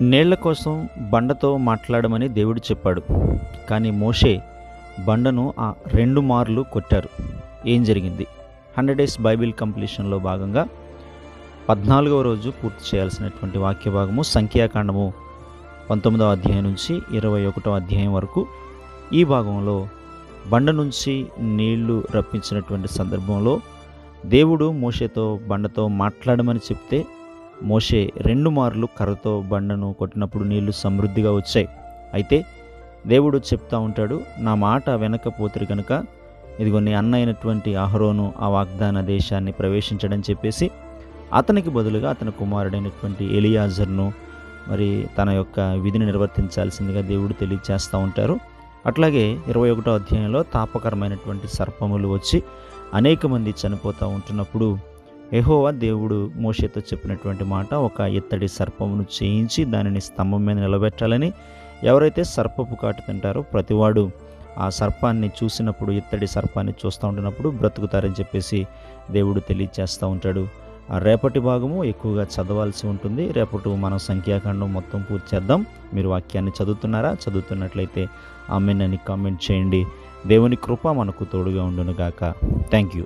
నీళ్ళ కోసం బండతో మాట్లాడమని దేవుడు చెప్పాడు. కానీ మోషే బండను ఆ రెండు మార్లు కొట్టారు. ఏం జరిగింది? హండ్రెడ్ డేస్ బైబిల్ కంప్లీషన్లో భాగంగా పద్నాలుగవ రోజు పూర్తి చేయాల్సినటువంటి వాక్య భాగము సంఖ్యాకాండము పంతొమ్మిదవ అధ్యాయం నుంచి ఇరవై ఒకటో అధ్యాయం వరకు. ఈ భాగంలో బండ నుంచి నీళ్ళు రప్పించినటువంటి సందర్భంలో దేవుడు మోషేతో బండతో మాట్లాడమని చెప్తే మోషే రెండు మార్లు కర్రతో బండను కొట్టినప్పుడు నీళ్ళు సమృద్ధిగా వచ్చాయి. అయితే దేవుడు చెప్తా ఉంటాడు నా మాట వెనకపోతురు కనుక ఇదిగో నీ అన్న అయినటువంటి అహరోను ఆ వాగ్దాన దేశాన్ని ప్రవేశించడని చెప్పేసి అతనికి బదులుగా అతని కుమారుడైనటువంటి ఎలియాజర్ను మరి తన యొక్క విధిని నిర్వర్తించాల్సిందిగా దేవుడు తెలియజేస్తూ ఉంటారు. అట్లాగే ఇరవై ఒకటో అధ్యాయంలో తాపకరమైనటువంటి సర్పములు వచ్చి అనేక మంది చనిపోతూ ఉంటున్నప్పుడు ఎహోవా దేవుడు మోషేతో చెప్పినటువంటి మాట ఒక ఇత్తడి సర్పమును చేయించి దానిని స్తంభం మీద నిలబెట్టాలని ఎవరైతే సర్పపు కాటు తింటారో ప్రతివాడు ఆ సర్పాన్ని చూసినప్పుడు ఇత్తడి సర్పాన్ని చూస్తూ ఉంటున్నప్పుడు బ్రతుకుతారని చెప్పేసి దేవుడు తెలియచేస్తూ ఉంటాడు. ఆ రేపటి భాగము ఎక్కువగా చదవాల్సి ఉంటుంది. రేపటి మనం సంఖ్యాకాండం మొత్తం పూర్తి చేద్దాం. మీరు వాక్యాన్ని చదువుతున్నారా? చదువుతున్నట్లయితే ఆమె అని కామెంట్ చేయండి. దేవుని కృప మనకు తోడుగా ఉండును గాక థ్యాంక్ యూ.